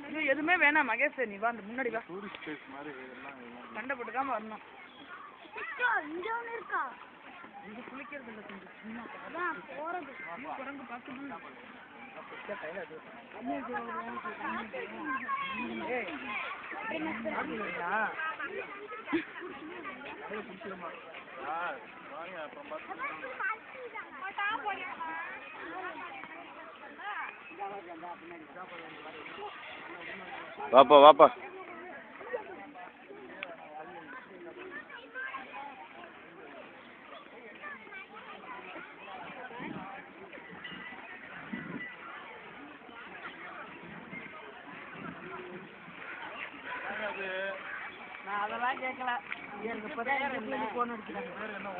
இன்னும் எதுவுமே வேணாம் மகேஷ் நீ வா அந்த முன்னாடி வா. டூரிஸ்ட் பிளேஸ் மாதிரி இதெல்லாம் சண்டை போட்டுக்காம வரணும். இங்க ஒண்ணு இருக்கா? இது குளிக்கிறது இல்லை கொஞ்சம் சும்மா. அதான் போறது. குரங்கு வாப்பா வாப்பா. நான் அதெல்லாம் கேட்கல. எனக்கு இப்போதான் எனக்கு ஃபோன் அடிக்கிறாங்க.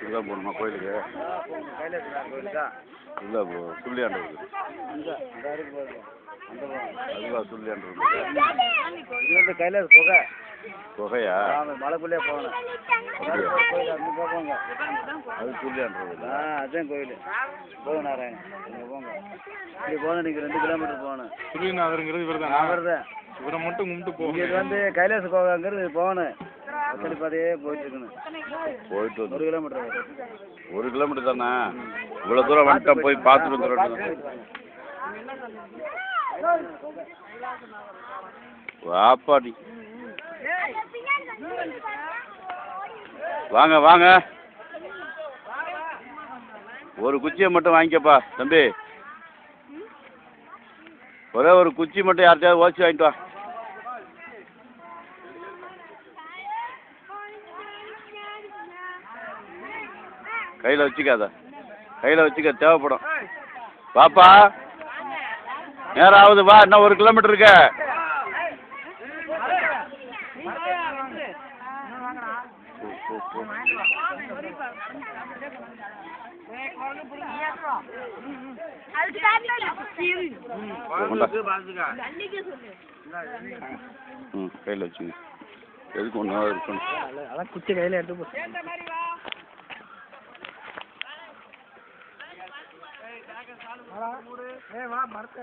இதுதான் போகணுமா கோயிலுக்கு இல்லை போ சுள்ளியாண்டு அதுவா சுள்ளியாண்டு கைலாஸ் புகை ஆமாம் மலைக்குள்ளே போகணும் கோயில் அங்கே போங்க. அது சுள்ளியாண்டு ஆ அதுதான் கோயில். போக நாராயணன். போங்க. இப்படி போகணும் நீங்கள் ரெண்டு கிலோமீட்டர் போகணும். சூரியநாதருங்கிறது இவர் தான் அவர் தான் இவரை மட்டும் கும்பிட்டு போங்க. இது வந்து கைலாஸ் கோகாங்கிறது போகணும். பாதையே போயிட்டு இருக்கணும். போயிட்டு வந்து. ஒரு கிலோமீட்டர் ஒரு கிலோமீட்டர் தானே? இவ்வளோ தூரம் வந்துட்டோம் போய் பார்த்துட்டு வந்துடுறோம் வாப்பாடி. வாங்க வாங்க. ஒரு குச்சியை மட்டும் வாங்கிக்கப்பா தம்பி. ஒரே ஒரு குச்சி மட்டும் யார்கிட்டயாவது ஓசி வாங்கிட்டு வா. கையில் வச்சுக்காத. கையில் வச்சுக்க தேவைப்படும். வாப்பா. நேரம் ஆகுது வா. இன்னும் ஒரு கிலோமீட்டர் இருக்க அதுக்கு தான் கொண்டா. தண்ணிக்கு சொல்லு ம் கையில் வச்சுங்க எதுக்கு ஒன்று இருக்கணும் அதான் குச்சி கையில் எடுத்து போ ஏ வா மறக்க.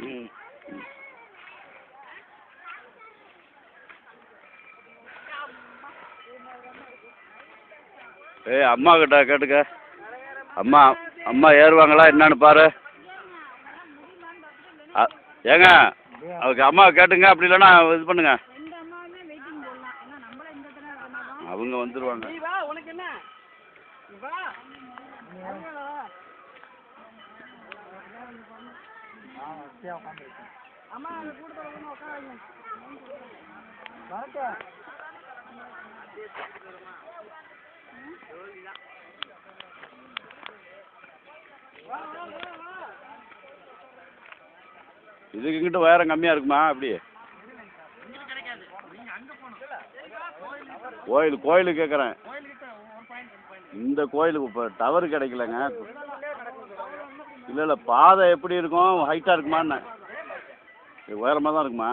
ம். ஏய் அம்மா கிட்ட கேட்டுக்க. அம்மா அம்மா ஏறுவாங்களா என்னன்னு பாரு. ஏங்க அதுக்கு அம்மா கேட்டுங்க அப்படி இல்லைன்னா இது பண்ணுங்க. அவங்க அம்மாவுமே அம்மா அந்த கூட்டத்தில் இதுக்கு கிட்ட உயரம் கம்மியாக இருக்குமா? அப்படி. கோயில் கோயிலுக்கு கேட்குறேன் இந்த கோயிலுக்கு இப்போ டவர் கிடைக்கலங்க. இல்லை இல்லை பாதை எப்படி இருக்கும் ஹைட்டாக இருக்குமான்னு உயரமாக தான் இருக்குமா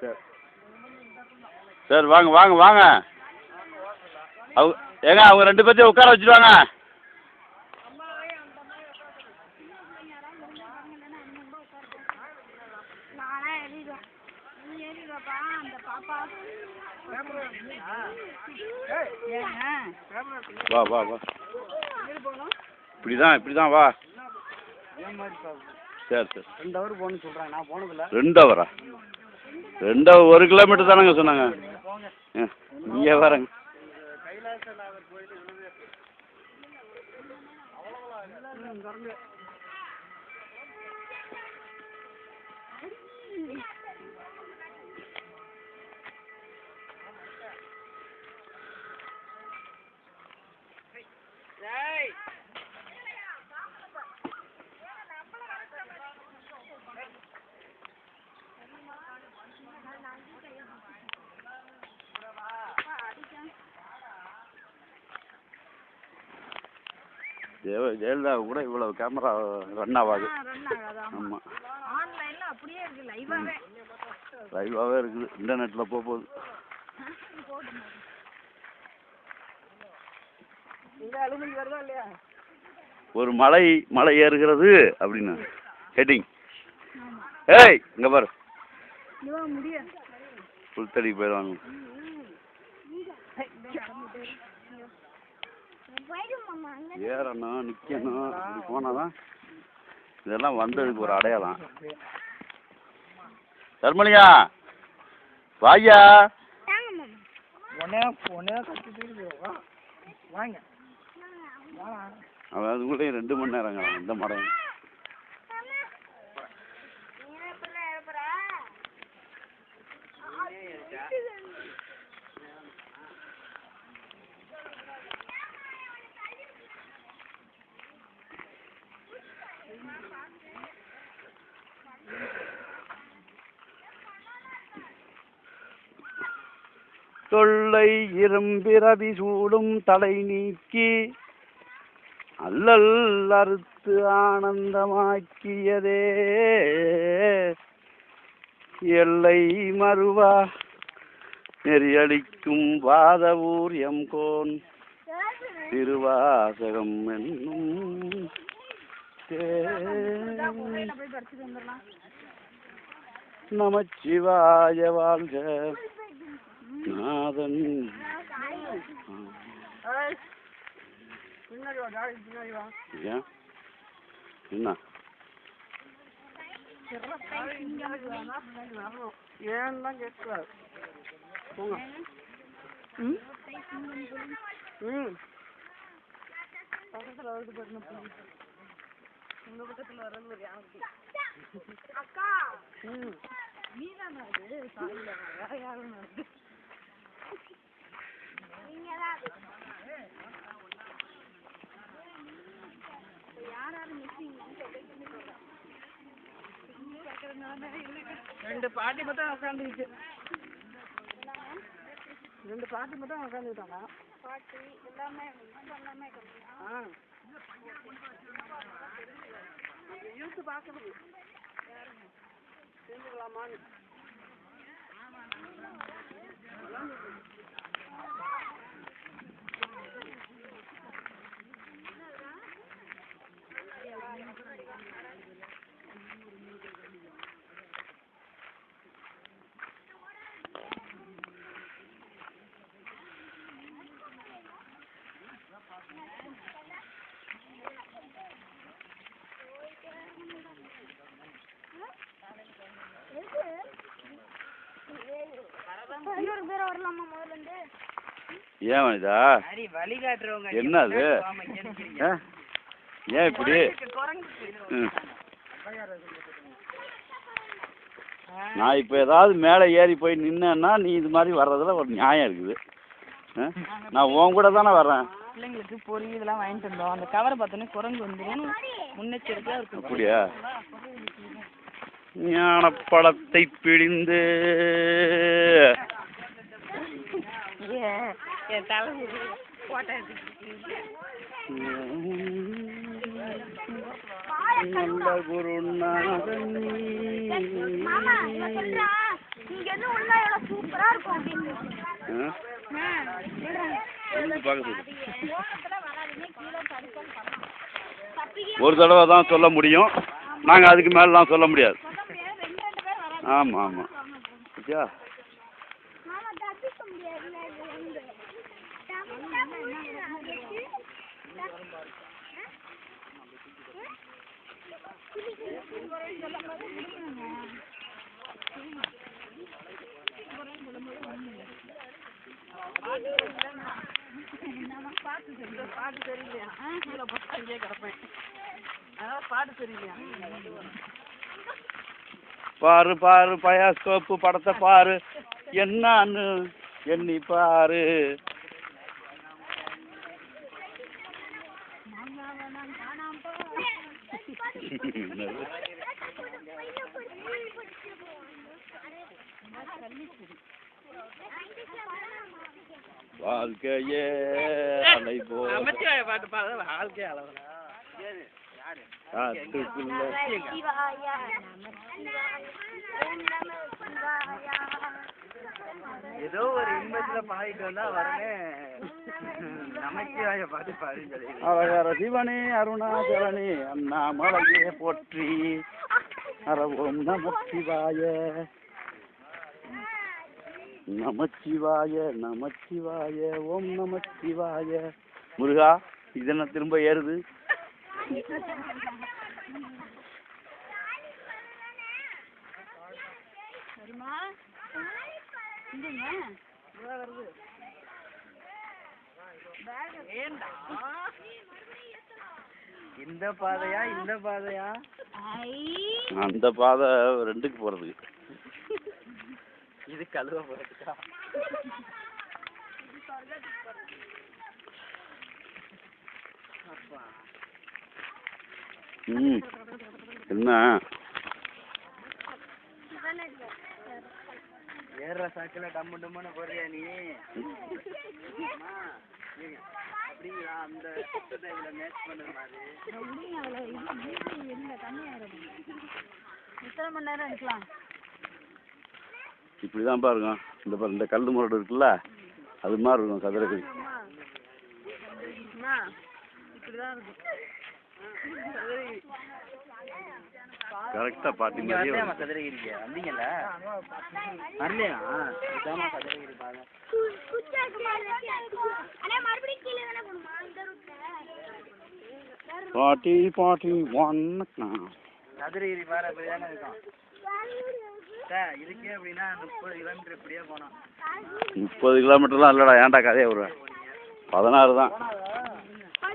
சரி சரி வாங்க வாங்க வாங்க அவங்க ஏங்க அவங்க ரெண்டு பேர்த்தையும் உட்கார வச்சுருவாங்க வா வா வா இப்படி தான் இப்படி தான் வா. சரி சரி. ரெண்டு ஹவர் ரெண்டு ரெண்டு ஒரு கிலோமீட்டர் தானங்க சொன்னாங்க. இங்கே வரங்க கைலாசநாதர் கோயில் ஜெய ஜெயலலிதா கூட இவ்வளவு கேமரா ரன் ஆகாது. ஆமாம் லைவாகவே இருக்குது. இன்டர்நெட்டில் போக போகுது ஒரு மலை மலை ஏறுகிறது அப்படின்னு. ஹெட்டிங் ஏய் இங்கே பாரு. இதுவா முடியும் புல் தடி போயிடுவாங்க ஏறணும் நிற்கணும் அப்படி போனால் தான் இதெல்லாம் வந்ததுக்கு ஒரு அடையாளம். தர்மலியா வாயா அவன் அதுக்குள்ளேயும் ரெண்டு மணி நேரங்க இந்த மரம் தொல்லை இரும்பிரவி சூடும் தலை நீக்கி அல்லல் அறுத்து ஆனந்தமாக்கியதே. எல்லை மறுவா நெறியளிக்கும் வாதவூர் எம்கோன் திருவாசகம் என்னும் நமச்சிவாய வாழ்க. நாதன். ஏன்? என்ன? வரணும் ஏன்லாம் கேட்கக்கூடாது போங்க. ம்? பக்கத்தில் வருது பாருங்க. உங்க பக்கத்தில் வர்றது ஒரு யானை அக்கா! ம். நீதானா அது? சாரில வேற யாரும் நடந்து நீங்க தான் அது யார் யாரும் ரெண்டு பாட்டி மட்டும் உட்காந்துக்கிச்சு ரெண்டு பாட்டி மட்டும் உட்காந்துக்கிட்டாங்க பாட்டி எல்லாமே எல்லாமே ஆ யூஸ் பார்க்கணும் தெரிஞ்சுக்கலாமான்னு. இன்னொரு பேர் வரலாமா முதல்ல இருந்து? ஏன் வனிதா? சரி வழிகாட்டுறவங்க என்ன அது? ஆ? ஏன் இப்படி? ம். நான் இப்போ ஏதாவது மேலே ஏறி போய் நின்னேன்னா நீ இது மாதிரி வர்றதுல ஒரு நியாயம் இருக்குது. ஆ? நான் உன் கூட தானே வர்றேன். பிள்ளைங்களுக்கு பொறி இதெல்லாம் வாங்கிட்டு வந்தோம். அந்த கவரை பார்த்தோன்னே குரங்கு வந்துடும். முன்னெச்சரிக்கையா இருக்கும். அப்படியா? ஞானப்பழத்தை பிழிந்து என் தலை போட்டோ குருநாதன் சூப்பரா இருக்கும் ஆ? ஒரு தடவை தான் சொல்ல முடியும். நாங்கள் அதுக்கு மேலாம் சொல்ல முடியாது. ஆமாம் ஆமாம் சரியா மாமா தப்பிக்க முடியாது இது வந்து தப்பிக்க முடியாது பாட்டு சரி பாட்டு கீழே போட்டு அங்கேயே கிடப்பேன் அதனால பாட்டு பாரு பாரு பயாஸ்கோப்பு படத்தை பாரு. என்னான்னு எண்ணி பாரு. வாழ்க்கையே அலை பாட்டு பாட வாழ்க்கை அளவு காட்டுக்குள்ள சிவாயா ஓம் நம சிவாயா ஏதோ ஒரு இன்பத்துல பாடிட்டு வந்தா வரனே நமச்சிவாய அழகர சிவனே அருணாச்சலனே அண்ணாமலையே போற்றி. அர ஓம் நம சிவாய நமச்சிவாய நமச்சிவாய ஓம் நம சிவாய முருகா இது என்ன திரும்ப ஏறுது? வருது ஏண்டா இந்த பாதையா இந்த பாதையா? ஐ. அந்த பாதை ரெண்டுக்கு போறதுக்கு. இது கழுவ போறதுக்கா? ம். என்ன? ஏறுற சாக்கில டம்மு டம்முன்னு போறியா நீ? அப்படிங்களா? அந்த இதுல மேட்ச் பண்ணுற மாதிரி எத்தனை மணி நேரம் எடுக்கலாம் இப்படிதான் பாருங்க. இந்த பாரு இந்த கல் முரடு இருக்குல்ல அது மாதிரி இருக்கும் சதுரகிரி அம்மா இப்படிதான் இருக்கும். கரெக்டா பாட்டி மாதிரியே வந்தீங்கல்ல? வரலையா? அண்ணே மறுபடியும் கீழே தானே இந்த ரூட்ல பாட்டி பாட்டி ஒன்னுக்கா பாறை அப்படிதானே இருக்கும். சார் இதுக்கே அப்படின்னா முப்பது கிலோமீட்டர் இப்படியே போனோம் முப்பது கிலோமீட்டர்லாம் இல்லடா ஏன்டா கதையை விடுவேன் பதினாறு தான்.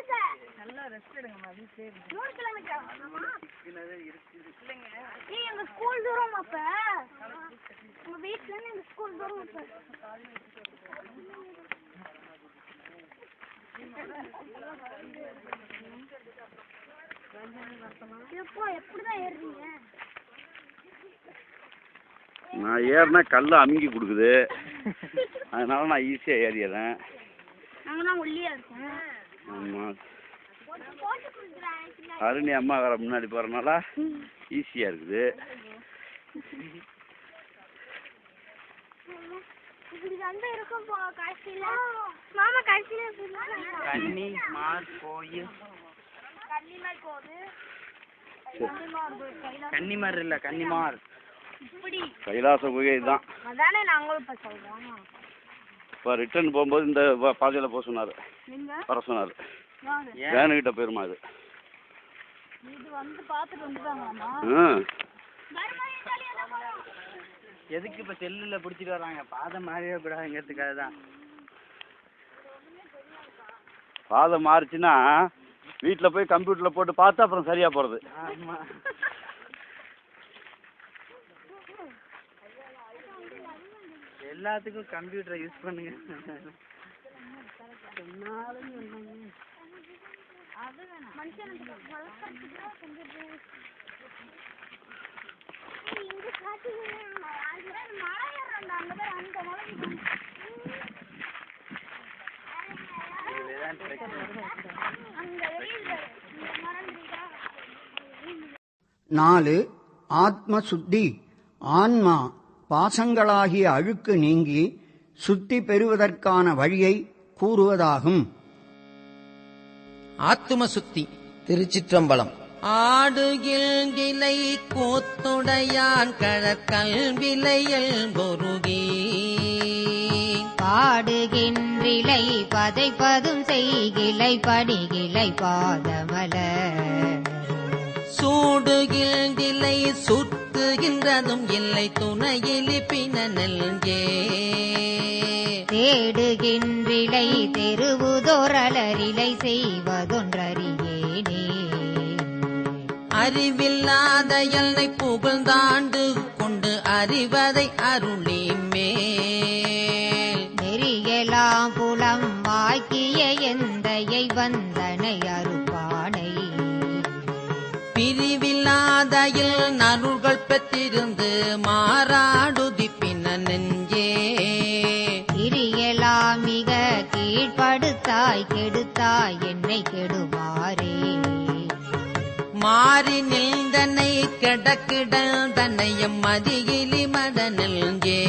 நல்லா ரெஸ்ட் எடுங்கம்மா வீட்லயே இருந்து. நூறு கிலோமீட்டர் ஏய் எங்க ஸ்கூல் தூரம் அப்ப. உங்க வீட்ல இருந்து எங்க ஸ்கூல் தூரம் அப்ப. எப்போ எப்படிதான் ஏறுறீங்க? நான் ஏறினா கல் அமுங்கி கொடுக்குது. அதனால நான் ஈஸியாக ஏறிடுறேன். நாங்களாம் ஒல்லியா இருக்கோம். ஆமாம் அருணி அம்மா வர முன்னாடி போகிறனால ஈஸியாக இருக்குது. கன்னிமார் இல்ல கன்னிமார் இப்படி. கைலாச குகை தான் அதானே நாங்களும் இப்ப சொல்றோம். இப்போ ரிட்டர்ன் போகும்போது இந்த பாதையில் போக சொன்னார். நீங்க? வர சொன்னார். வாங்க வேனுக்கிட்ட போயிருமா அது. இது வந்து ம் எதுக்கு இப்ப செல்லுல புடிச்சிட்டு வர்றாங்க பாதை மாறியே கூடாதுங்கிறதுக்காக தான் பாதை மாறுச்சுன்னா வீட்டில் போய் கம்ப்யூட்டரில் போட்டு பார்த்தா அப்புறம் சரியாக போகிறது ஆமா எல்லாத்துக்கும் கம்ப்யூட்டரை யூஸ் பண்ணுங்க மனுஷனுக்கு வளர்க்கறதுக்கு தான் computer. ஏய், இங்க காட்டுங்க. அங்க பேர் மலை ஏறுறோம்டா, அங்க பேர் அந்த மலைக்கு இதுதான் பிரச்சனை. அங்க வெளியில இந்த மரம் தெரியுதா? நாலு ஆத்ம சுத்தி ஆன்மா. பாசங்களாகிய அழுக்கு நீங்கி சுத்தி பெறுவதற்கான வழியை கூறுவதாகும். ஆத்தும சுத்தி திருச்சிற்றம்பலம் ஆடுகில்கிலை கூத்துடையான் கழற்கல் விலையல் பொருகி. பாடுகின்றிலை பதைப்பதும் செய்கிலை படிகிலை பாதமல. சூடுகில்கிலை சுட்டுகின்றதும் இல்லை துணையிலி பின நெல்கே. தேடுகின்றிலை தெருவுதோரலரிலை செய்வதொன்றறியேனே. அறிவில்லாத எல்லை புகழ்ந்தாண்டு கொண்டு அறிவதை அருளி மேல் நெறியலாம் புலம் வாக்கிய எந்தையை வந்தனை அருப்பானை பிரிவில்லாதையில் நருள்கள் பெற்றிருந்து மாறாடுதி பின்ன நெஞ்சே. கிரியலாம் மிக கீழ்ப்படுத்தாய் கெடுத்தாய் என்னை கெடுவாரே. மாறி நின்றனை கிடக்கிடல் தன்னையம் மதியிலி மத நெஞ்சே.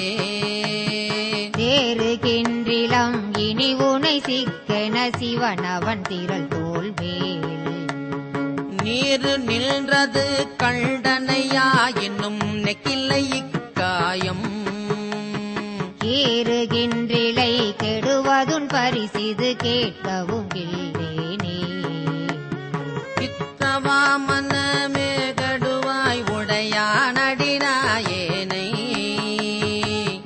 தேறுகின்றிலம் இனி உனை சிக்கென சிவன் அவன் திரள் தோல் மேல் நீரு நின்றது கண்டனையா என்னும் நெக்கில்லை இக்காயம். ஏறுகின்றிலை கெடுவதுன் பரிசிது கேட்கவும் இல்லேனே பித்தவா மனமே கடுவாய் உடையானடினாயேனை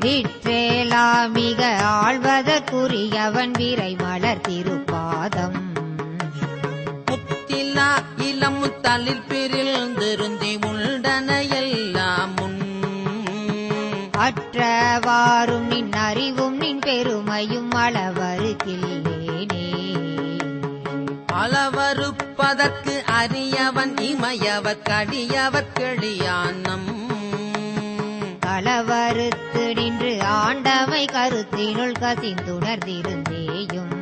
விற்றேலாம் மிக ஆழ்வதற்குரியவன் விரை மலர் திருப்பாதம். தளிர் பிரிந்திருந்தி உண்டன எல்லாம் முன் அற்றவாறும் நின் அறிவும் நின் பெருமையும் அளவருக்கில்லேனே அளவறுப்பதற்கு அரியவன் இமையவர் கடியவர் கெளியானம் களவறுத்து நின்று ஆண்டமை கருத்தினுள் கசிந்துணர்ந்திருந்தேயும்.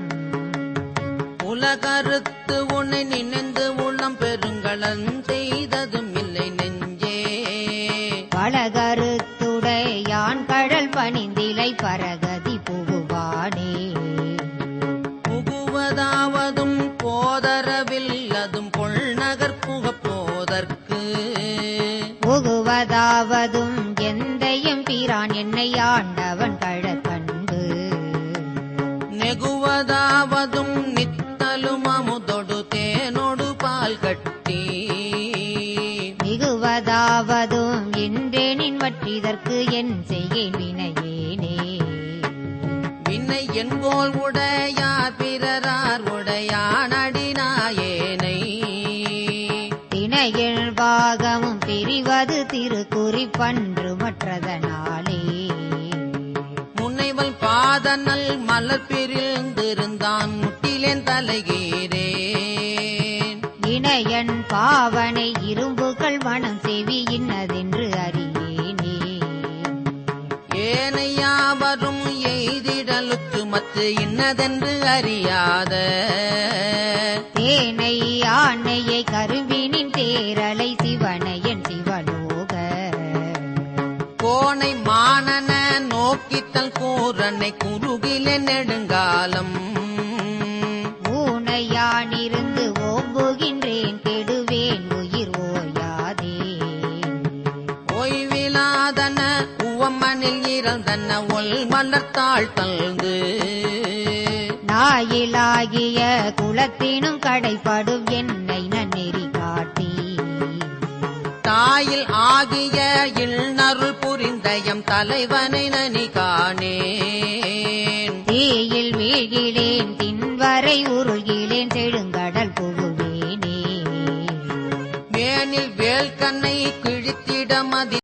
உலகறுத்து உன்னை நினைந்து உள்ளம் பெருங்களன் செய்ததும் இல்லை நெஞ்சே. பலகருத்துடையான் கடல் பணிந்திலை பரகதி புகுவானே. புகுவதாவதும் போதரவில்லதும் பொள்நகர் புகப் போதற்கு புகுவதாவதும் எந்தையும் பிரான் என்னை ஆண்டவன் வற்றிதற்கு என் செய்கேன் வினையேனே. வினை என்போல் உடையார் பிறரார் உடையானடினாயேனை. தினையில் பாகமும் பிரிவது திருக்குறிப்பன்று மற்றதனாலே. முனைவல் பாதனல் மலர் பிரிந்திருந்தான் முட்டிலேன் தலைகீரேன் இணையன் பாவனை இரும்புகள் மனம் செவி மத்து இன்னதென்று அறியாத. தேனை ஆணையை கருவினின் தேரலை சிவனையன் சிவலோக. கோனை மானன நோக்கித்தல் கூரனை குறுகிலே நெடுங்காலம். ஊனையானிருந்து ஓம்புகின்றேன் கெடுவேன் உயிர் ஓயாதே. ஓய்விலாதன உவமனில் இறந்தன ஒல் மலர்த்தாள் தந்து நாயிலாகிய குலத்தினும் கடைப்படும் என்னை நன்னெறி காட்டி. தாயில் ஆகிய இல்நருள் புரிந்தயம் தலைவனை நனி காணேன். தீயில் வீழ்கிலேன் தின்வரை உருகிலேன் செழுங்கடல் புகுவேனே. வேனில் வேல் கண்ணை கிழித்திட மதி